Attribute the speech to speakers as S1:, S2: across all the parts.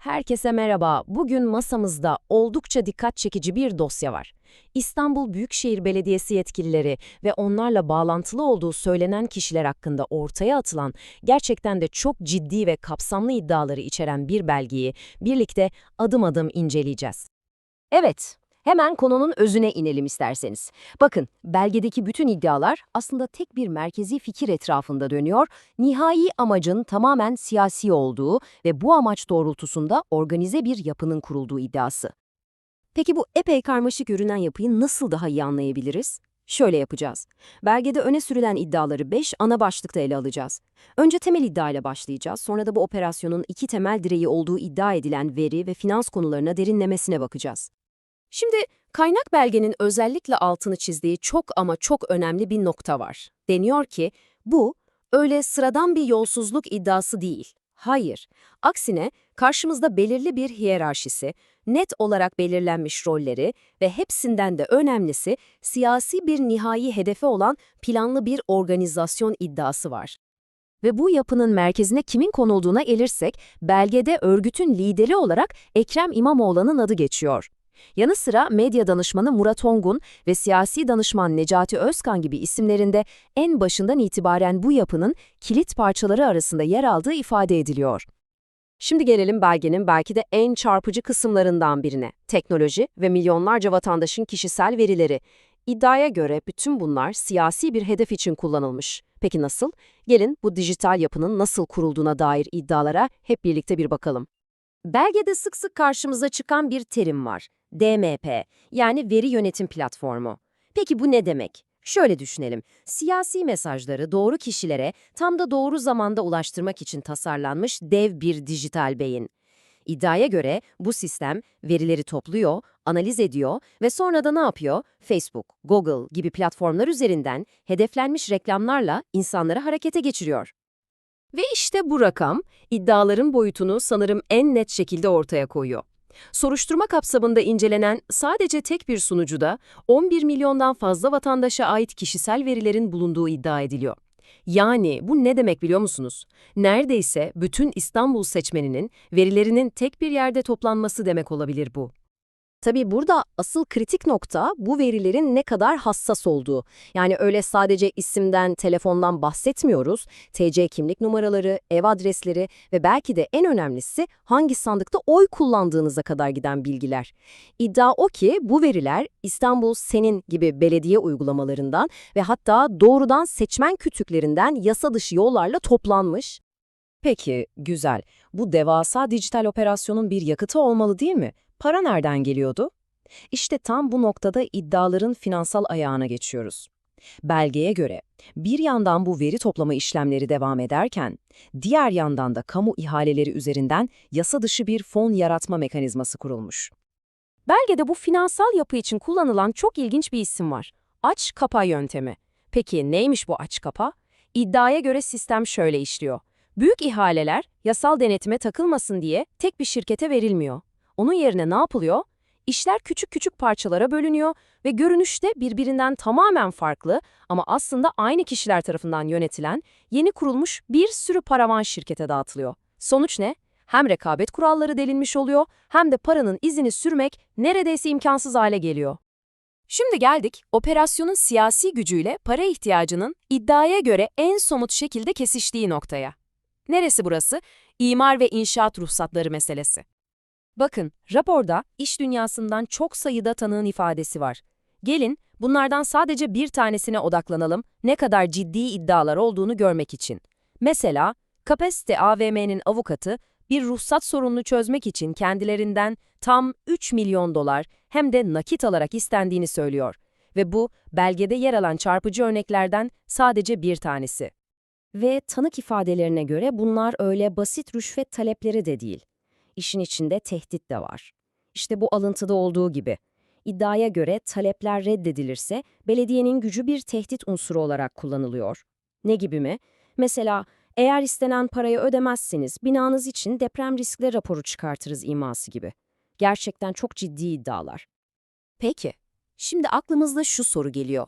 S1: Herkese merhaba. Bugün masamızda oldukça dikkat çekici bir dosya var. İstanbul Büyükşehir Belediyesi yetkilileri ve onlarla bağlantılı olduğu söylenen kişiler hakkında ortaya atılan gerçekten de çok ciddi ve kapsamlı iddiaları içeren bir belgeyi birlikte adım adım inceleyeceğiz.
S2: Evet, hemen konunun özüne inelim isterseniz. Bakın, belgedeki bütün iddialar aslında tek bir merkezi fikir etrafında dönüyor, nihai amacın tamamen siyasi olduğu ve bu amaç doğrultusunda organize bir yapının kurulduğu iddiası. Peki bu epey karmaşık görünen yapıyı nasıl daha iyi anlayabiliriz? Şöyle yapacağız. Belgede öne sürülen iddiaları 5 ana başlıkta ele alacağız. Önce temel iddia ile başlayacağız, sonra da bu operasyonun iki temel direği olduğu iddia edilen veri ve finans konularına derinlemesine bakacağız. Şimdi kaynak belgenin özellikle altını çizdiği çok ama çok önemli bir nokta var. Deniyor ki bu öyle sıradan bir yolsuzluk iddiası değil. Hayır. Aksine karşımızda belirli bir hiyerarşisi, net olarak belirlenmiş rolleri ve hepsinden de önemlisi siyasi bir nihai hedefi olan planlı bir organizasyon iddiası var. Ve bu yapının merkezine kimin konulduğuna gelirsek, belgede örgütün lideri olarak Ekrem İmamoğlu'nun adı geçiyor. Yanı sıra medya danışmanı Murat Ongun ve siyasi danışman Necati Özkan gibi isimlerinde en başından itibaren bu yapının kilit parçaları arasında yer aldığı ifade ediliyor. Şimdi gelelim belgenin belki de en çarpıcı kısımlarından birine. Teknoloji ve milyonlarca vatandaşın kişisel verileri. İddiaya göre bütün bunlar siyasi bir hedef için kullanılmış. Peki nasıl? Gelin bu dijital yapının nasıl kurulduğuna dair iddialara hep birlikte bir bakalım. Belgede sık sık karşımıza çıkan bir terim var. DMP, yani Veri Yönetim Platformu. Peki bu ne demek? Şöyle düşünelim. Siyasi mesajları doğru kişilere tam da doğru zamanda ulaştırmak için tasarlanmış dev bir dijital beyin. İddiaya göre bu sistem verileri topluyor, analiz ediyor ve sonra da ne yapıyor? Facebook, Google gibi platformlar üzerinden hedeflenmiş reklamlarla insanları harekete geçiriyor. Ve işte bu rakam iddiaların boyutunu sanırım en net şekilde ortaya koyuyor. Soruşturma kapsamında incelenen sadece tek bir sunucuda 11 milyondan fazla vatandaşa ait kişisel verilerin bulunduğu iddia ediliyor. Yani bu ne demek biliyor musunuz? Neredeyse bütün İstanbul seçmeninin verilerinin tek bir yerde toplanması demek olabilir bu. Tabii burada asıl kritik nokta bu verilerin ne kadar hassas olduğu. Yani öyle sadece isimden, telefondan bahsetmiyoruz. TC kimlik numaraları, ev adresleri ve belki de en önemlisi hangi sandıkta oy kullandığınıza kadar giden bilgiler. İddia o ki bu veriler İstanbul Senin gibi belediye uygulamalarından ve hatta doğrudan seçmen kütüklerinden yasa dışı yollarla toplanmış. Peki, güzel. Bu devasa dijital operasyonun bir yakıtı olmalı değil mi? Para nereden geliyordu? İşte tam bu noktada iddiaların finansal ayağına geçiyoruz. Belgeye göre bir yandan bu veri toplama işlemleri devam ederken, diğer yandan da kamu ihaleleri üzerinden yasa dışı bir fon yaratma mekanizması kurulmuş. Belgede bu finansal yapı için kullanılan çok ilginç bir isim var. Aç kapa yöntemi. Peki neymiş bu aç kapa? İddiaya göre sistem şöyle işliyor. Büyük ihaleler yasal denetime takılmasın diye tek bir şirkete verilmiyor. Onun yerine ne yapılıyor? İşler küçük küçük parçalara bölünüyor ve görünüşte birbirinden tamamen farklı ama aslında aynı kişiler tarafından yönetilen yeni kurulmuş bir sürü paravan şirkete dağıtılıyor. Sonuç ne? Hem rekabet kuralları delinmiş oluyor hem de paranın izini sürmek neredeyse imkansız hale geliyor. Şimdi geldik operasyonun siyasi gücüyle para ihtiyacının iddiaya göre en somut şekilde kesiştiği noktaya. Neresi burası? İmar ve inşaat ruhsatları meselesi. Bakın, raporda iş dünyasından çok sayıda tanığın ifadesi var. Gelin, bunlardan sadece bir tanesine odaklanalım, ne kadar ciddi iddialar olduğunu görmek için. Mesela, Kapasite AVM'nin avukatı, bir ruhsat sorununu çözmek için kendilerinden tam 3 milyon dolar hem de nakit alarak istendiğini söylüyor. Ve bu, belgede yer alan çarpıcı örneklerden sadece bir tanesi. Ve tanık ifadelerine göre bunlar öyle basit rüşvet talepleri de değil. İşin içinde tehdit de var. İşte bu alıntıda olduğu gibi. İddiaya göre talepler reddedilirse belediyenin gücü bir tehdit unsuru olarak kullanılıyor. Ne gibi mi? Mesela eğer istenen parayı ödemezseniz binanız için deprem riskli raporu çıkartırız iması gibi. Gerçekten çok ciddi iddialar. Peki, şimdi aklımızda şu soru geliyor.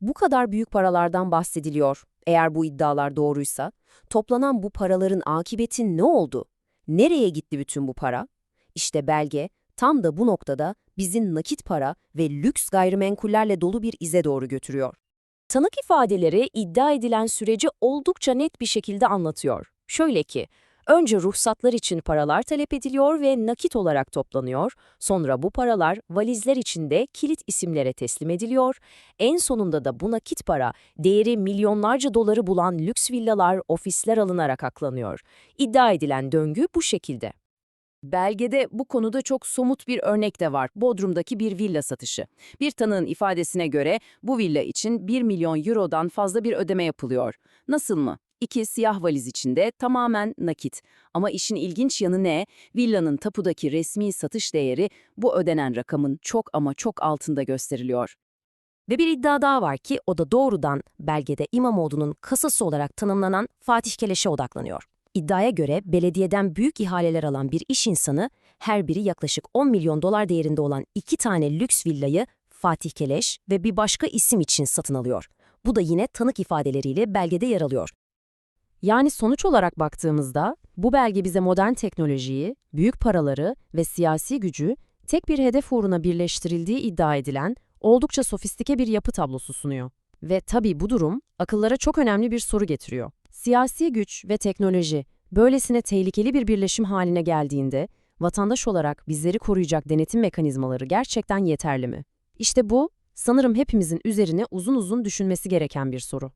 S2: Bu kadar büyük paralardan bahsediliyor. Eğer bu iddialar doğruysa, toplanan bu paraların akıbeti ne oldu? Nereye gitti bütün bu para? İşte belge tam da bu noktada bizi nakit para ve lüks gayrimenkullerle dolu bir ize doğru götürüyor.
S1: Tanık ifadeleri iddia edilen süreci oldukça net bir şekilde anlatıyor. Şöyle ki, önce ruhsatlar için paralar talep ediliyor ve nakit olarak toplanıyor, sonra bu paralar valizler içinde kilit isimlere teslim ediliyor, en sonunda da bu nakit para değeri milyonlarca doları bulan lüks villalar, ofisler alınarak aklanıyor. İddia edilen döngü bu şekilde.
S3: Belgede bu konuda çok somut bir örnek de var. Bodrum'daki bir villa satışı. Bir tanığın ifadesine göre bu villa için 1 milyon eurodan fazla bir ödeme yapılıyor. Nasıl mı? İki siyah valiz içinde tamamen nakit. Ama işin ilginç yanı ne? Villanın tapudaki resmi satış değeri bu ödenen rakamın çok ama çok altında gösteriliyor.
S1: Ve bir iddia daha var ki o da doğrudan belgede İmamoğlu'nun kasası olarak tanımlanan Fatih Keleş'e odaklanıyor. İddiaya göre belediyeden büyük ihaleler alan bir iş insanı her biri yaklaşık 10 milyon dolar değerinde olan iki tane lüks villayı Fatih Keleş ve bir başka isim için satın alıyor. Bu da yine tanık ifadeleriyle belgede yer alıyor. Yani sonuç olarak baktığımızda bu belge bize modern teknolojiyi, büyük paraları ve siyasi gücü tek bir hedef uğruna birleştirildiği iddia edilen oldukça sofistike bir yapı tablosu sunuyor. Ve tabii bu durum akıllara çok önemli bir soru getiriyor. Siyasi güç ve teknoloji böylesine tehlikeli bir birleşim haline geldiğinde vatandaş olarak bizleri koruyacak denetim mekanizmaları gerçekten yeterli mi? İşte bu sanırım hepimizin üzerine uzun uzun düşünmesi gereken bir soru.